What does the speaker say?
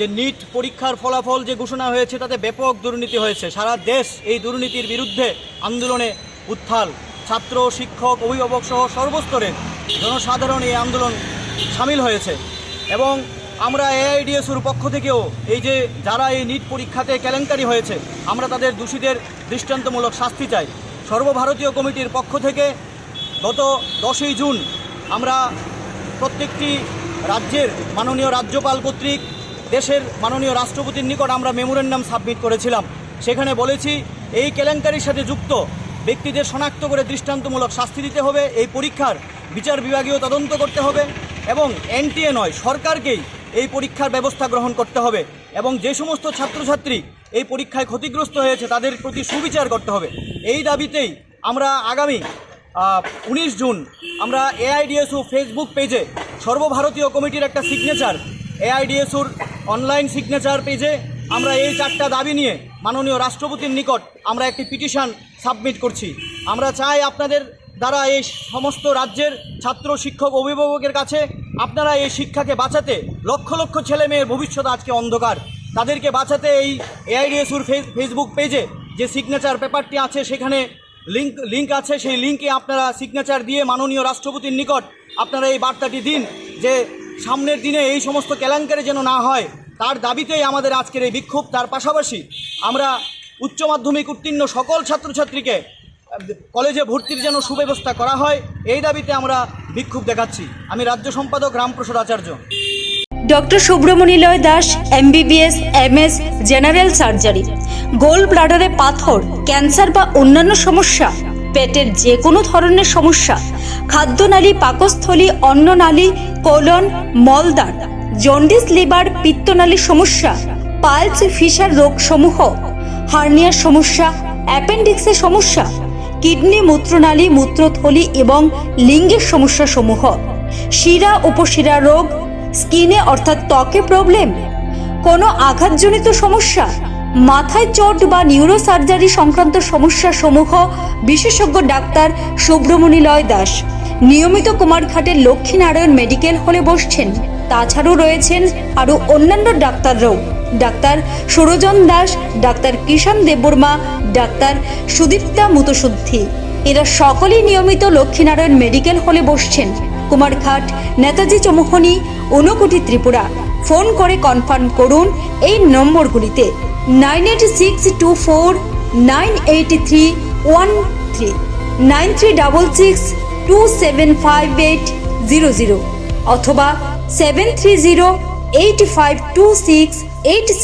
যে নিট পরীক্ষার ফলাফল যে ঘোষণা হয়েছে, তাতে ব্যাপক দুর্নীতি হয়েছে। সারা দেশ এই দুর্নীতির বিরুদ্ধে আন্দোলনে উত্থাল। ছাত্র, শিক্ষক, অভিভাবক সহ সর্বস্তরের জনসাধারণ এই আন্দোলন সামিল হয়েছে। এবং আমরা এআইডিএসুর পক্ষ থেকেও এই যে যারা এই নিট পরীক্ষাতে কেলেঙ্কারি হয়েছে, আমরা তাদের দোষীদের দৃষ্টান্তমূলক শাস্তি চাই। সর্বভারতীয় কমিটির পক্ষ থেকে গত দশই জুন আমরা প্রত্যেকটি রাজ্যের মাননীয় রাজ্যপাল কর্তৃক দেশের মাননীয় রাষ্ট্রপতির নিকট আমরা মেমোরেন্ডাম সাবমিট করেছিলাম। সেখানে বলেছি, এই কেলেঙ্কারির সাথে যুক্ত ব্যক্তিদের শনাক্ত করে দৃষ্টান্তমূলক শাস্তি দিতে হবে, এই পরীক্ষার বিচার বিভাগীয় তদন্ত করতে হবে এবং এনটিএ নয়, সরকারকেই এই পরীক্ষার ব্যবস্থা গ্রহণ করতে হবে এবং যে সমস্ত ছাত্রছাত্রী এই পরীক্ষায় ক্ষতিগ্রস্ত হয়েছে তাদের প্রতি সুবিচার করতে হবে। এই দাবিতেই আমরা আগামী উনিশ জুন আমরা এআইডিএসও ফেসবুক পেজে সর্বভারতীয় কমিটির একটা সিগনেচার এআইডিএসওর অনলাইন সিগনেচার পেজে আমরা এই চারটা দাবি নিয়ে মাননীয় রাষ্ট্রপতির নিকট আমরা একটি পিটিশন সাবমিট করছি। আমরা চাই আপনাদের দ্বারা এই সমস্ত রাজ্যের ছাত্র, শিক্ষক, অভিভাবকের কাছে আপনারা এই শিক্ষাকে বাঁচাতে লক্ষ লক্ষ ছেলে মেয়ের ভবিষ্যৎ আজকে অন্ধকার। তাদেরকে বাঁচাতে এই এআইডিএসুর ফেসবুক পেজে যে সিগনেচার পেপারটি আছে, সেখানে লিঙ্ক লিঙ্ক আছে, সেই লিঙ্কে আপনারা সিগনেচার দিয়ে মাননীয় রাষ্ট্রপতির নিকট আপনারা এই বার্তাটি দিন যে সামনের দিনে এই সমস্ত কেলেঙ্কারি যেন না হয়, তার দাবিতেই আমাদের আজকের এই বিক্ষোভ। তার পাশাপাশি আমরা উচ্চ মাধ্যমিক উত্তীর্ণ সকল ছাত্রছাত্রীকে, কলেজে ভর্তির যেন সুব্যবস্থা করা হয়, এই দাবিতে আমরা বিক্ষোভ দেখাচ্ছি। আমি রাজ্য সম্পাদক Ramprasad Acharya. Doctor সুব্রমণিলয় Das, MBBS, MS, general surgery. Gall ব্লাডারে পাথর, ক্যান্সার বা অন্যান্য সমস্যা, পেটের যে কোনো ধরনের সমস্যা খাদ্যনালী, পাকস্থলী, অন্ননালী, কোলন মলদার জন্ডিস লিভার, পিত্তনালী সমস্যা, পালস, ফিশার রোগসমূহ, হার্নিয়ার সমস্যা অ্যাপেন্ডিক্সের সমস্যা, কিডনি মূত্রনালী, মূত্রথলি এবং লিঙ্গের সমস্যা সমূহ শিরা, উপশিরা রোগ, স্কিনে অর্থাৎ ত্বকে প্রবলেম, কোনো আঘাতজনিত সমস্যা মাথায় চোট বা নিউরো সার্জারি সংক্রান্ত সমস্যা সমূহ বিশেষজ্ঞ ডাক্তার সুব্রমণিলয় দাস। নিয়মিত কুমারঘাটের লক্ষ্মীনারায়ণ মেডিকেল হলে বসছেন। তাছাড়াও রয়েছেন আরও অন্যান্য ডাক্তাররাও। Doctor Surajan Das, doctor Kishan Debbarma, doctor Sudipta মুতশুদ্ধি এরা সকলেই নিয়মিত লক্ষ্মীনারায়ণ মেডিকেল হলে বসছেন। কুমারঘাট, নেতাজি চমোহনী ঊনকোটি ত্রিপুরা। ফোন করে কনফার্ম করুন এই নম্বরগুলিতে। Nine eight six two four nine eight three one three nine three double six two seven five eight zero zero অথবা seven three zero eight five two six eight